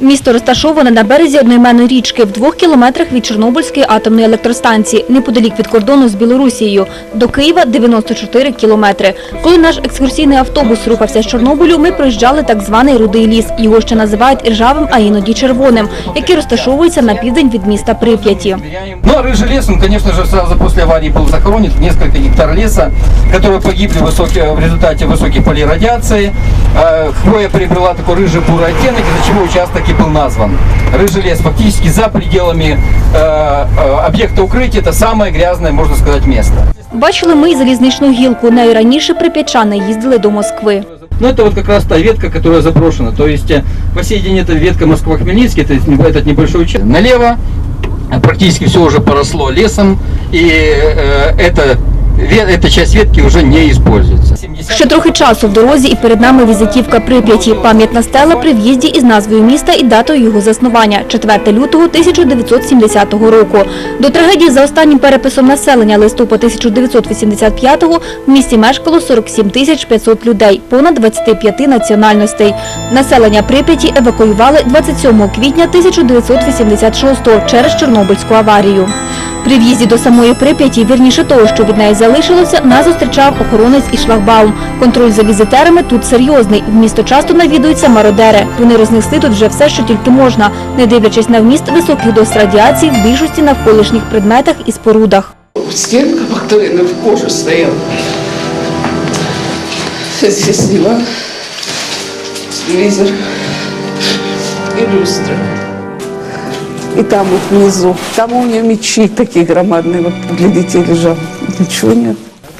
Місто розташоване на березі одноіменної річки в двох кілометрах від Чорнобильської атомної електростанції, неподалік від кордону з Білорусією. До Києва 94 кілометри. Коли наш екскурсійний автобус рухався з Чорнобилю, ми проїжджали так званий Рудий ліс. Його ще називають іржавим, а іноді червоним, який розташовується на південь від міста Прип'яті. Ну а рыжий лес, он, конечно же, сразу после аварии был захоронен. Несколько гектар леса, которые погибли в, высокие- в результате высоких полей радиации. Э, Хвоя приобрела такой рыжий бурый оттенок, из-за чего участок и был назван. Рыжий лес фактически за пределами э, э, объекта укрытия. Это самое грязное, можно сказать, место. Бачили ми й залізничну гілку. Нею раніше прип'ячани їздили до Москви. Ну, это вот как раз та ветка, которая заброшена. То есть, э, по сей день это ветка Москва-Хмельницкий, это не- этот небольшой участок. Налево э, практически все уже поросло лесом, и э, эта, ве- эта часть ветки уже не используется. Ще трохи часу в дорозі і перед нами візитівка Прип'яті. Пам'ятна стела при в'їзді із назвою міста і датою його заснування – 4 лютого 1970 року. До трагедії за останнім переписом населення листопад 1985-го в місті мешкало 47 тисяч 500 людей, понад 25 національностей. Населення Прип'яті евакуювали 27 квітня 1986-го через Чорнобильську аварію. При в'їзді до самої Прип'яті, вірніше того, що від неї залишилося, нас зустрічав охоронець і шлагбаум. Контроль за візитерами тут серйозний. В місто часто навідуються мародери. Вони рознесли тут вже все, що тільки можна, не дивлячись на вміст високих доз радіації в більшості навколишніх предметах і спорудах. Стенка Бактурина в коже стояла. Здесь диван, телевизор и люстра. И там вот внизу, там у нее мечи такие громадные, вот для детей лежал. Ничего нет.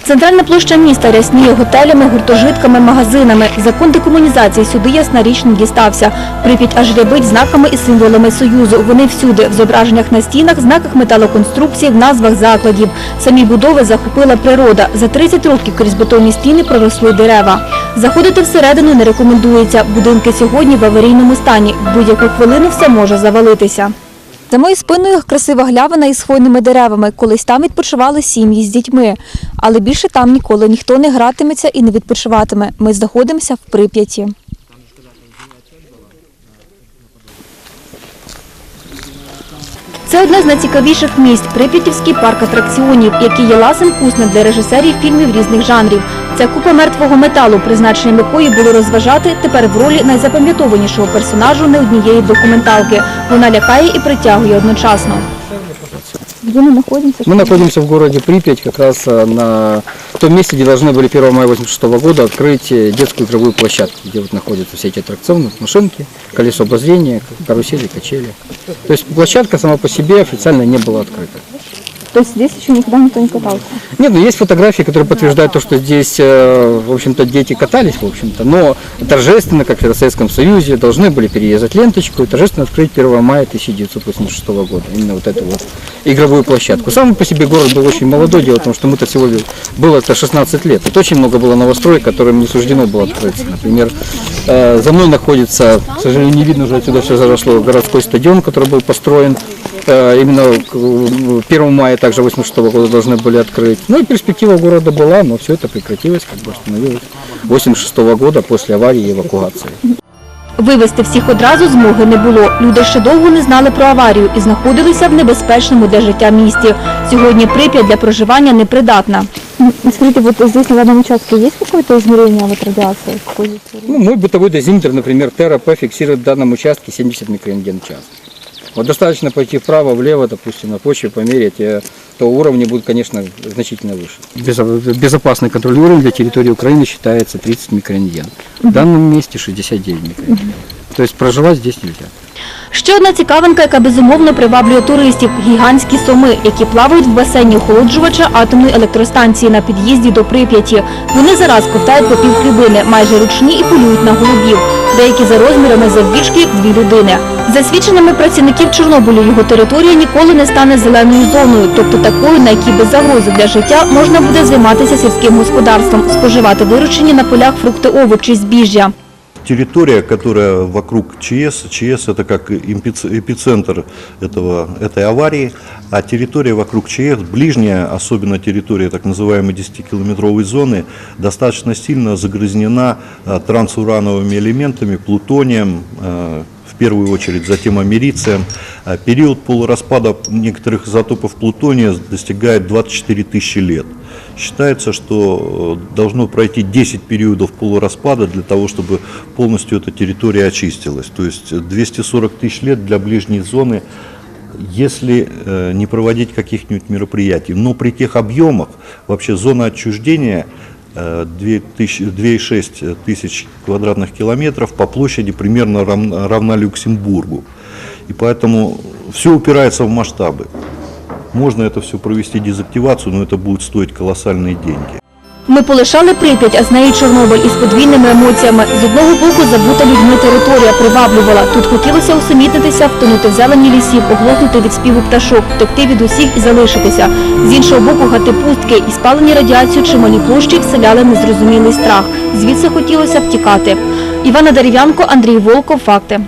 Центральна площа міста рясніє готелями, гуртожитками, магазинами. Закон декомунізації сюди ясна річ не дістався. Прип'ять аж рябить знаками і символами Союзу. Вони всюди, в зображеннях на стінах, знаках металоконструкції, в назвах закладів. Самі будови захопила природа. За 30 років крізь бетонні стіни проросли дерева. Заходити всередину не рекомендується. Будинки сьогодні в аварійному стані. Будь-яку хвилину все може завалитися. За моєю спиною красива глявина із хвойними деревами. Колись там відпочивали сім'ї з дітьми. Але більше там ніколи ніхто не гратиметься і не відпочиватиме. Ми знаходимося в Прип'яті. Це одне з найцікавіших місць – Прип'ятівський парк атракціонів, який є ласим куснем для режисерів фільмів різних жанрів. Це купа мертвого металу, призначенням якої було розважати тепер в ролі найзапам'ятованішого персонажу не однієї документалки. Вона лякає і притягує одночасно. Ми знаходимося? Мы находимся в місті Припять, якраз э, на том месте, где должны были 1 мая 1986 года открыть э, детскую игровую площадку, где вот находятся все эти аттракционы, машинки, колесо обозрения, карусели, качели. То есть площадка сама по себе официально не была открыта. Тобто здесь ще ніколи ніхто не катався? Нет, ну есть фотографии, которые подтверждают то, что здесь, э, в общем-то, дети катались, в общем-то, но торжественно, как в Советском Союзе, должны были перерезать ленточку и торжественно открыть 1 мая 1986 года, именно вот эту вот игровую площадку. Сам по себе город был очень молодой, дело в том, что мы-то всего было это 16 лет. Тут очень много было новостроек, которым не суждено было открыться. Например, э, за мной находится, к сожалению, не видно уже отсюда все заросло, городской стадион, который был построен Э, Именно к э, 1 мая также 86 года должны были открыть. Ну и перспектива города была, но все это прекратилось, как бы остановилось 86 года после аварии и эвакуации. Вивезти всіх одразу змоги не було. Люди ще довго не знали про аварію і знаходилися в небезпечному для життя місті. Сьогодні Прип'ять для проживання непридатна. Скажите, вот здесь на данном участке есть какое-то измерение вот радиации? Ну, мой бытовой дозиметр, например, ТРП фиксирует в данном участке 70 микрорентген в час. Вот достаточно пойти вправо, влево, допустим, на почве померить, э, то уровни будут, конечно, значительно выше. Безо- Безопасный контрольный уровень для территории Украины считается 30 микрорентген. В данном месте 69 микрорентген. То есть проживать здесь нельзя. Ще одна цікавинка, яка безумовно приваблює туристів – гігантські соми, які плавають в басейні охолоджувача атомної електростанції на під'їзді до Прип'яті. Вони зараз ковтають по півхлібини, майже ручні і полюють на голубів. Деякі за розмірами завбільшки дві людини. За свідченнями працівників Чорнобилю, його територія ніколи не стане зеленою зоною, тобто такою, на якій без загрози для життя можна буде займатися сільським господарством, споживати виручені на полях фрукти, овочі, збіжжя территория, которая вокруг ЧС, ЧС это как импиц- эпицентр этого, этой аварии, а территория вокруг ЧС, ближняя, особенно территория так называемой 10-километровой зоны, достаточно сильно загрязнена э, трансурановыми элементами, плутонием, э, в первую очередь, затем америцием. А Период полураспада некоторых изотопов плутония достигает 24 тысячи лет. Считается, что э, должно пройти 10 периодов полураспада для того, чтобы полностью эта территория очистилась. То есть 240 тысяч лет для ближней зоны если э, не проводить каких-нибудь мероприятий. Но при тех объемах вообще зона отчуждения э, 2000 2,6 тысяч квадратных километров по площади примерно рам- равна Люксембургу. И поэтому все упирается в масштабы. Можно это все провести дезактивацию, но это будет стоить колоссальные деньги. Ми полишали Прип'ять, а з нею Чорнобиль із подвійними емоціями. З одного боку забута людьми територія приваблювала. Тут хотілося усамітнитися, втонути в зелені лісів, оглохнути від співу пташок, втекти від усіх і залишитися. З іншого боку гати пустки і спалені радіацією чималі площі вселяли незрозумілий страх. Звідси хотілося втікати. Івана Дерев'янко, Андрій Волков. Факти.